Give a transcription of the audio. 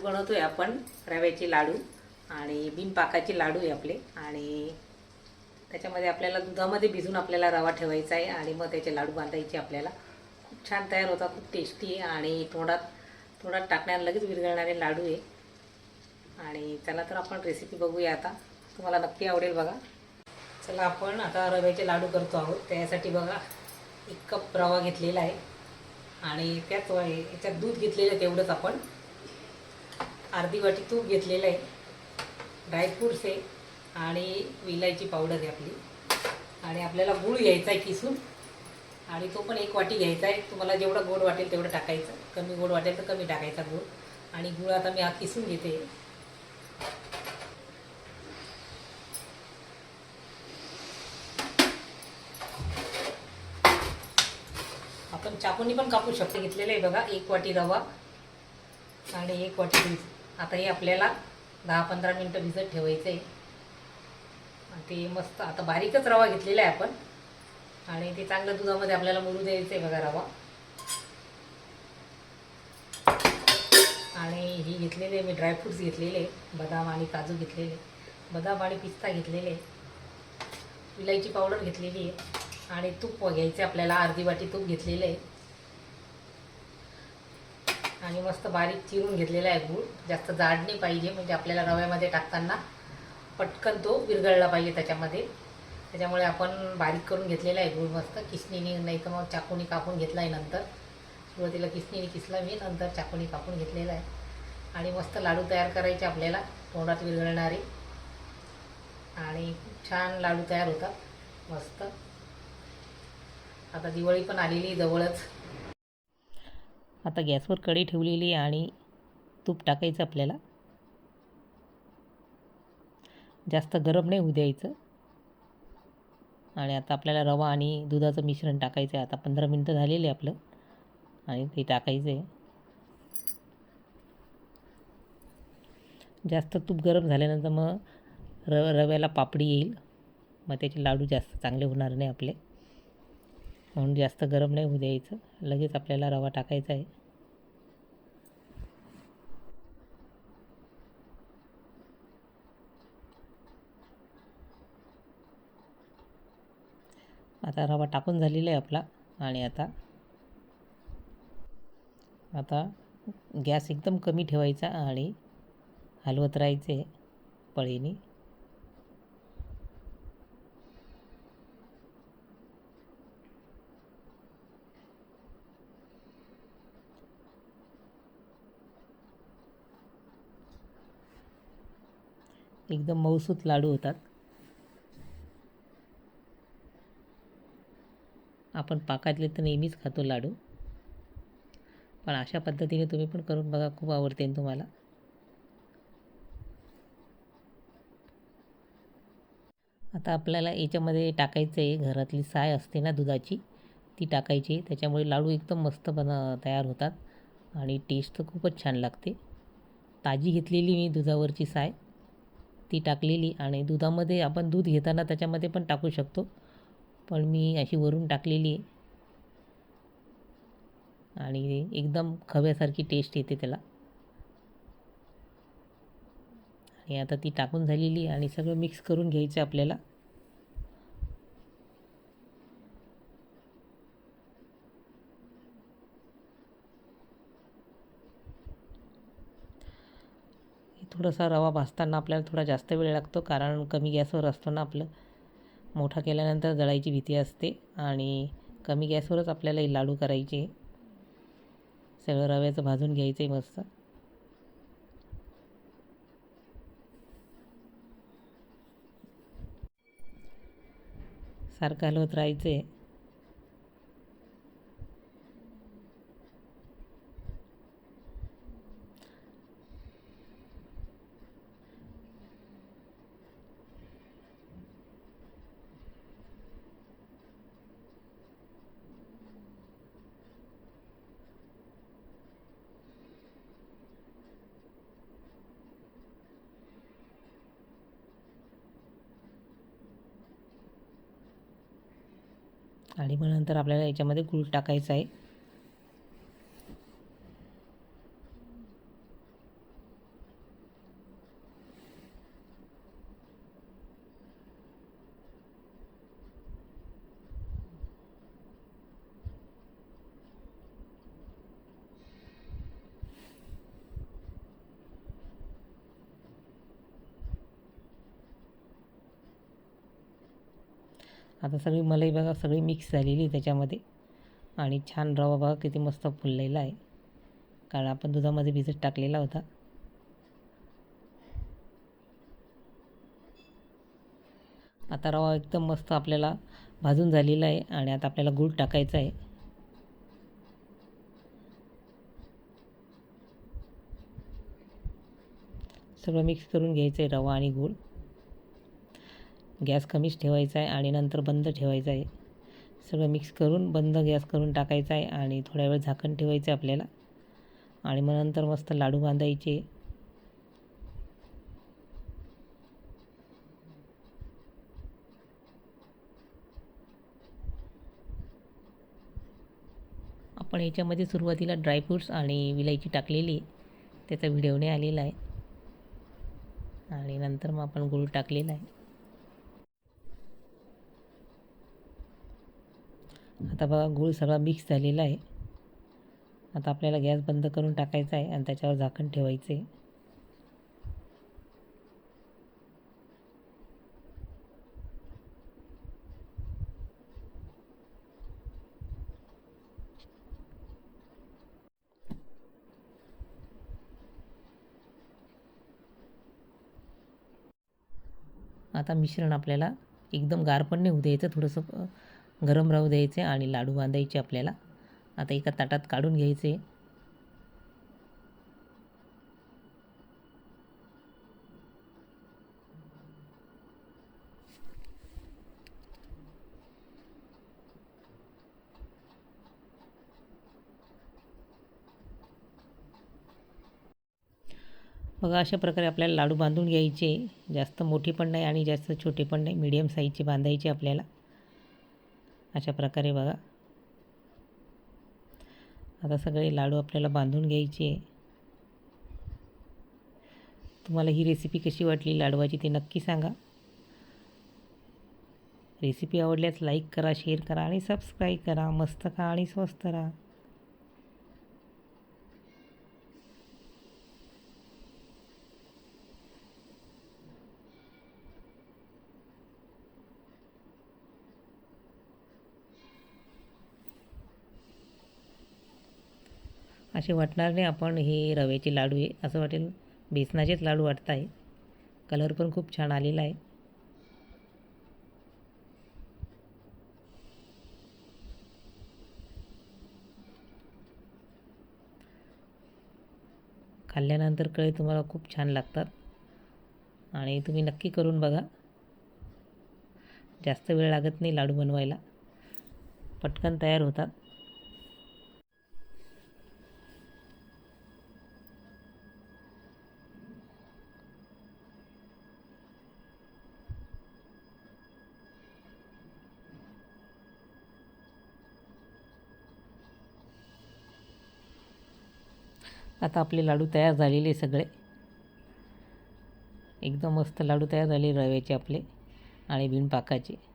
बनवतोय आपण रव्याचे लाडू आणि बिनपाकाचे लाडू आहे आपले. आणि त्याच्यामध्ये आपल्याला दुधामध्ये भिजून आपल्याला रवा ठेवायचा आहे आणि मग त्याचे लाडू बांधायचे आपल्याला. खूप छान तयार होतात खूप टेस्टी आहे आणि तोंडात तोंडात टाकण्याला लगेच विरघळणारे लाडू आहे. आणि चला तर आपण रेसिपी बघूया आता. तुम्हाला नक्की आवडेल बघा. चला आपण आता रव्याचे लाडू करतो आहोत. त्यासाठी बघा एक कप रवा घेतलेला आहे. आणि त्याच याच्यात दूध घेतलेलं तेवढंच आपण. अर्धी वाटी तूप घेतलेलं आहे. ड्रायफ्रूट्स आहे आणि विलायची पावडर आहे आपली. आणि आपल्याला गूळ घ्यायचा आहे किसून. आणि तो पण एक वाटी घ्यायचा आहे. तुम्हाला जेवढं गोड वाटेल तेवढं टाकायचं. कमी गोड वाटेल तर कमी टाकायचा गूळ. आणि गूळ आता मी हा किसून घेते. आपण चाकूनी पण कापू शकतो. घेतलेलं आहे बघा. एक वाटी रवा आणि एक वाटी दूध. आता हे आपल्याला दहा पंधरा मिनटं भिजत ठेवायचं आहे ते मस्त आता बारीकच रवा घेतलेला आहे आपण. आणि ते चांगलं दुधामध्ये आपल्याला मुरू द्यायचं आहे बघा रवा. आणि ही घेतलेले मी ड्रायफ्रुट्स घेतलेले बदाम आणि काजू घेतलेले बदाम आणि पिस्ता घेतलेले इलायची पावडर घेतलेली आहे. आणि तूप घ्यायचे आपल्याला अर्धी वाटी तूप घेतलेलं आहे. आणि मस्त बारीक चिरून घेतलेला आहे गूळ. जास्त जाड नाही पाहिजे म्हणजे आपल्याला रव्यामध्ये टाकताना पटकन तो विरघळला पाहिजे त्याच्यामध्ये. त्याच्यामुळे आपण बारीक करून घेतलेला आहे गूळ मस्त. किसणीने नाही तर मग चाकूनी कापून घेतला आहे नंतर. सुरुवातीला किसणीने किसला मी नंतर चाकूनी कापून घेतलेला आहे. आणि मस्त लाडू तयार करायचे आपल्याला तोंडात विरघळणारे. आणि छान लाडू तयार होतात मस्त. आता दिवाळी पण आलेली जवळच. आता गॅसवर कढी ठेवलेली आहे आणि तूप टाकायचं आपल्याला. जास्त गरम नाही होऊ द्यायचं. आणि आता आपल्याला रवा आणि दुधाचं मिश्रण टाकायचं आहे. आता पंधरा मिनटं झालेले आहे आपलं. आणि ते टाकायचं आहे जास्त तूप गरम झाल्यानंतर मग रव रव्याला पापडी येईल. मग त्याचे लाडू जास्त चांगले होणार नाही आपले. म्हणून जास्त गरम नाही होऊ द्यायचं. लगेच आपल्याला रवा टाकायचा आहे. आता रवा टाकून झालेला आहे आपला. आणि आता आता गॅस एकदम कमी ठेवायचा आणि हलवत राहायचे पळीने. एकदम मऊसूत लाडू होतात. आपण पाकातले तर नेहमीच खातो लाडू. पण अशा पद्धतीने तुम्ही पण करून बघा खूप आवडते तुम्हाला. आता आपल्याला याच्यामध्ये टाकायचं आहे घरातली साय असते ना दुधाची ती टाकायची. त्याच्यामुळे लाडू एकदम मस्त बन तयार होतात. आणि टेस्ट तर खूपच छान लागते. ताजी घेतलेली मी दुधावरची साय. ती टाकलेली आणि दुधामध्ये आपण दूध घेताना त्याच्यामध्ये पण टाकू शकतो. पण मी अशी वरून टाकलेली आहे. आणि एकदम खव्यासारखी टेस्ट येते त्याला. आणि आता ती टाकून झालेली आणि सगळं मिक्स करून घ्यायचं आपल्याला. थोडासा रवा भाजताना आपल्याला थोडा जास्त वेळ लागतो कारण कमी गॅसवर असतो ना आपलं. मोठा केल्यानंतर जळायची भीती असते आणि कमी गॅसवरच आपल्याला हे लाडू करायचे. सगळं रव्याचं भाजून घ्यायचं आहे मस्त. सारखं हलवत राहायचं आहे आणि मग नंतर आपल्याला याच्यामध्ये गूळ टाकायचा आहे. आता सगळी मलाई बघा सगळी मिक्स झालेली आहे त्याच्यामध्ये. आणि छान रवा बघा किती मस्त फुललेला आहे. कारण आपण दुधामध्ये भिजत टाकलेला होता. आता रवा एकदम मस्त आपल्याला भाजून झालेला आहे आणि आता आपल्याला गूळ टाकायचा आहे. सगळं मिक्स करून घ्यायचं आहे रवा आणि गूळ. गॅस कमीच ठेवायचा आहे आणि नंतर बंद ठेवायचा आहे. सगळं मिक्स करून बंद गॅस करून टाकायचा आहे आणि थोड्या वेळ झाकण ठेवायचं आहे आपल्याला. आणि मग नंतर मस्त लाडू बांधायचे. आपण याच्यामध्ये सुरुवातीला ड्रायफ्रूट्स आणि विलायची टाकलेली त्याचा व्हिडिओ नाही आलेला आहे. आणि नंतर मग आपण गुळ टाकलेला आहे. आता बघा गूळ सगळा मिक्स झालेला आहे. आता आपल्याला गॅस बंद करून टाकायचा आहे आणि त्याच्यावर झाकण ठेवायचं. आहे आता मिश्रण आपल्याला एकदम गार पण नाही होऊ द्यायचं थोडंसं गरम राहू द्यायचे आणि लाडू बांधायचे आपल्याला. आता एका ताटात काढून घ्यायचे. बघा अशा प्रकारे आपल्याला लाडू बांधून घ्यायचे. जास्त मोठी पण नाही आणि जास्त छोटे पण नाही. मीडियम साईजचे बांधायचे आपल्याला. अशा प्रकारे बघा. आता सगळे लाडू आपल्याला बांधून घ्यायचे. तुम्हाला ही रेसिपी कशी वाटली लाडवाची ते नक्की सांगा. रेसिपी आवडल्यास लाईक करा शेअर करा आणि सबस्क्राईब करा. मस्त खा आणि स्वस्त राहा. असे वाटणार नाही आपण हे रव्याचे लाडू आहे. असं वाटेल बेसनाचेच लाडू वाटत आहे कलर पण खूप छान आलेला आहे. खाल्ल्यानंतर कळे तुम्हाला खूप छान लागतात. आणि तुम्ही नक्की करून बघा. जास्त वेळ लागत नाही लाडू बनवायला. पटकन तयार होतात. आता आपले लाडू तयार झालेले सगळे. एकदम मस्त लाडू तयार झाले रव्याचे आपले आणि बिनपाकाचे.